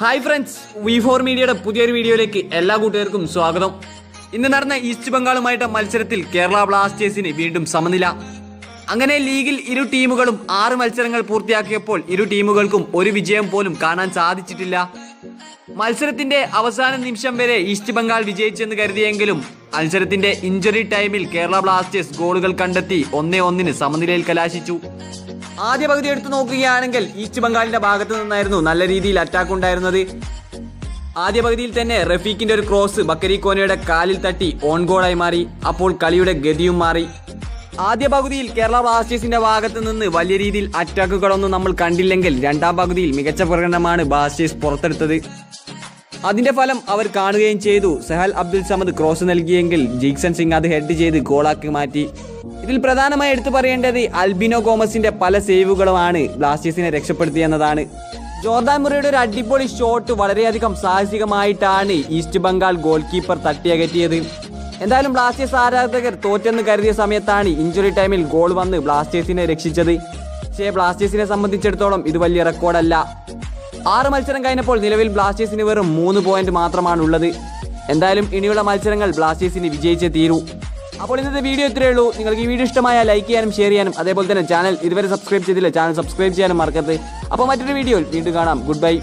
Hi friends we four മീഡിയയുടെ പുതിയൊരു വീഡിയോയിലേക്ക് എല്ലാ കൂട്ടുകാർക്കും സ്വാഗതം. ഇന്ന് നടന്ന ഈസ്റ്റ് ബംഗാളുമായിട്ട് മത്സരത്തിൽ കേരള ബ്ലാസ്റ്റേഴ്സിന് വീണ്ടും സമനില. അങ്ങനെ ലീഗിൽ ഇരു ടീമുകളും ആറ് മത്സരങ്ങൾ പൂർത്തിയാക്കിയപ്പോൾ ഇരു ടീമുകൾക്കും ഒരു വിജയം പോലും കാണാൻ സാധിച്ചിട്ടില്ല. മത്സരത്തിന്റെ അവസാന നിമിഷം വരെ ഈസ്റ്റ് ബംഗാൾ വിജയിച്ചെന്ന് കരുതിയെങ്കിലും മത്സരത്തിന്റെ ഇഞ്ചുറി ടൈമിൽ കേരള ബ്ലാസ്റ്റേഴ്സ് ഗോളുകൾ കണ്ടെത്തി ഒന്നേ ഒന്നിന് സമനിലയിൽ കലാശിച്ചു. ആദ്യ പകുതി എടുത്തു നോക്കുകയാണെങ്കിൽ ഈസ്റ്റ് ബംഗാളിന്റെ ഭാഗത്ത് നിന്നായിരുന്നു നല്ല രീതിയിൽ അറ്റാക്ക് ഉണ്ടായിരുന്നത്. ആദ്യ പകുതിയിൽ തന്നെ റഫീഖിന്റെ ഒരു ക്രോസ് ബക്കരി കോനയുടെ കാലിൽ തട്ടി ഓൺ ഗോളായി മാറി. അപ്പോൾ കളിയുടെ ഗതിയും മാറി. ആദ്യ പകുതിയിൽ കേരള ബ്ലാസ്റ്റേഴ്സിന്റെ ഭാഗത്ത് നിന്ന് വലിയ രീതിയിൽ അറ്റാക്കുകളൊന്നും നമ്മൾ കണ്ടില്ലെങ്കിൽ രണ്ടാം പകുതിയിൽ മികച്ച പ്രകടനമാണ് ബ്ലാസ്റ്റേഴ്സ് പുറത്തെടുത്തത്. അതിന്റെ ഫലം അവർ കാണുകയും ചെയ്തു. സെഹൽ അബ്ദുൽ സമദ് ക്രോസ് നൽകിയെങ്കിൽ ജീക്സൺ സിംഗ് അത് ഹെഡ് ചെയ്ത് ഗോളാക്കി മാറ്റി. ഇതിൽ പ്രധാനമായി എടുത്തു പറയേണ്ടത് അൽബിനോ ഗോമസിന്റെ പല സേവുകളുമാണ് ബ്ലാസ്റ്റേഴ്സിനെ രക്ഷപ്പെടുത്തിയെന്നതാണ് ജോർദാൻ മുറിയുടെ ഒരു അടിപൊളി ഷോട്ട് വളരെയധികം സാഹസികമായിട്ടാണ് ഈസ്റ്റ് ബംഗാൾ ഗോൾ കീപ്പർ തട്ടിയകറ്റിയത് എന്തായാലും ബ്ലാസ്റ്റേഴ്സ് ആരാധകർ തോറ്റെന്ന് കരുതിയ സമയത്താണ് ഇഞ്ചുറി ടൈമിൽ ഗോൾ വന്ന് ബ്ലാസ്റ്റേഴ്സിനെ രക്ഷിച്ചത്. പക്ഷേ ബ്ലാസ്റ്റേഴ്സിനെ സംബന്ധിച്ചിടത്തോളം ഇത് വലിയ റെക്കോർഡല്ല ആറ് മത്സരം കഴിഞ്ഞപ്പോൾ നിലവിൽ ബ്ലാസ്റ്റേഴ്സിന് വെറും മൂന്ന് പോയിന്റ് മാത്രമാണ് ഉള്ളത് എന്തായാലും ഇനിയുള്ള മത്സരങ്ങൾ ബ്ലാസ്റ്റേഴ്സിന് വിജയിച്ചേ തീരൂ. അപ്പോൾ ഇന്നത്തെ വീഡിയോ ഇത്രയേ ഉള്ളൂ. നിങ്ങൾക്ക് ഈ വീഡിയോ ഇഷ്ടമായ ലൈക്ക് ചെയ്യാനും ഷെയർ ചെയ്യാനും അതേപോലെ തന്നെ ചാനൽ ഇതുവരെ സബ്സ്ക്രൈബ് ചെയ്തില്ല ചാനൽ സബ്സ്ക്രൈബ് ചെയ്യാനും മറക്കരുത്. അപ്പോൾ മറ്റൊരു വീഡിയോയിൽ വീണ്ടും കാണാം. Good bye